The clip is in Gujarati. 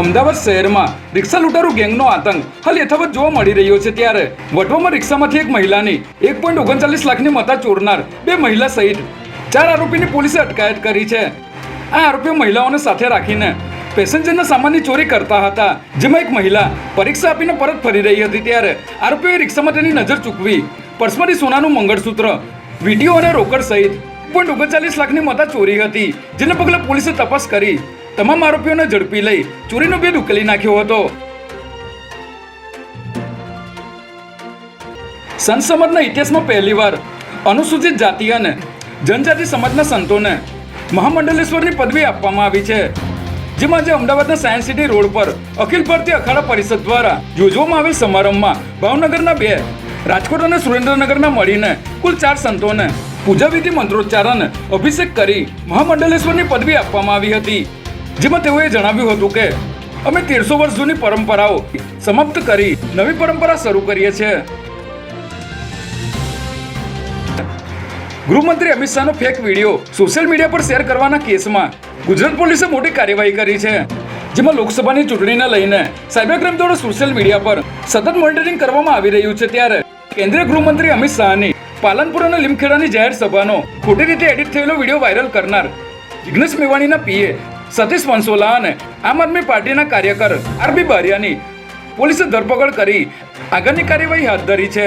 અમદાવાદ શહેરમાં રિક્ષા લૂંટારુ ગેંગનો આતંક. હાલ યથાવત જોવા મળી રહ્યો છે ત્યારે વટવામાં રિક્ષામાંથી એક મહિલાની એક પોઈન્ટ ઓગણચાલીસ લાખની મતા ચોરનાર બે મહિલા સહિત ચાર આરોપીની પોલીસે અટકાયત કરી છે. આ આરોપીઓ મહિલાઓને સાથે રાખીને પેસેન્જરના સામાનની ચોરી કરતા હતા, જેમાં એક મહિલા પરીક્ષા આપીને પરત ફરી રહી હતી ત્યારે આરોપીઓએ રિક્ષામાં તેની નજર ચૂકવી પર્સમાંથી સોનાનું મંગળસૂત્ર, વીડિયો અને રોકડ સહિત પોઈન્ટ ઓગણચાલીસ લાખની મતા ચોરી હતી, જેને પગલે પોલીસે તપાસ કરી તમામ આરોપીઓને ઝડપી લઈ ચોરીનો ભેદ ઉકેલી નાખ્યો હતો. સંત સમાજના ઇતિહાસમાં પહેલીવાર અનુસૂચિત જાતિ અને જનજાતિ સમાજના સંતોને મહામંડલેશ્વરની પદવી આપવામાં આવી છે, જેમાં આજે અમદાવાદના સાયન્સ સિટી રોડ પર અખિલ ભારતીય અખાડા પરિષદ દ્વારા યોજવામાં આવેલ સમારંભમાં ભાવનગરના બે, રાજકોટ અને સુરેન્દ્રનગરના મળીને કુલ ચાર સંતોને પૂજાવિધિ મંત્રોચ્ચાર અભિષેક કરી મહામંડલેશ્વરની પદવી આપવામાં આવી હતી. જેમાં તેઓએ જણાવ્યું હતું કે, અમે તેરસો વર્ષ જૂની પરંપરાઓ સમાપ્ત કરી નવી પરંપરા શરૂ કરીએ છીએ. ગૃહમંત્રી અમિત શાહનો ફેક વીડિયો સોશિયલ મીડિયા પર શેર કરવાના કેસમાં ગુજરાત પોલીસે મોટી કાર્યવાહી કરી છે, જેમાં લોકસભાની ચૂંટણીને લઈને સાયબર ક્રાઇમ દ્વારા સોશિયલ મીડિયા પર સતત મોનિટરિંગ કરવામાં આવી રહ્યું છે ત્યારે કેન્દ્રીય ગૃહમંત્રી અમિત શાહની પાલનપુર અને લીમખેડાની જાહેર સભાનો ખોટી રીતે એડિટ થયેલો વીડિયો વાયરલ કરનાર જિગ્નેશ મેવાણીના પીએ સતીશ વંસોલા અને આમ આદમી પાર્ટીના કાર્યકર આરબી બારિયાની પોલીસે ધરપકડ કરી. આગળની કાર્યવાહી હાથ ધરી છે.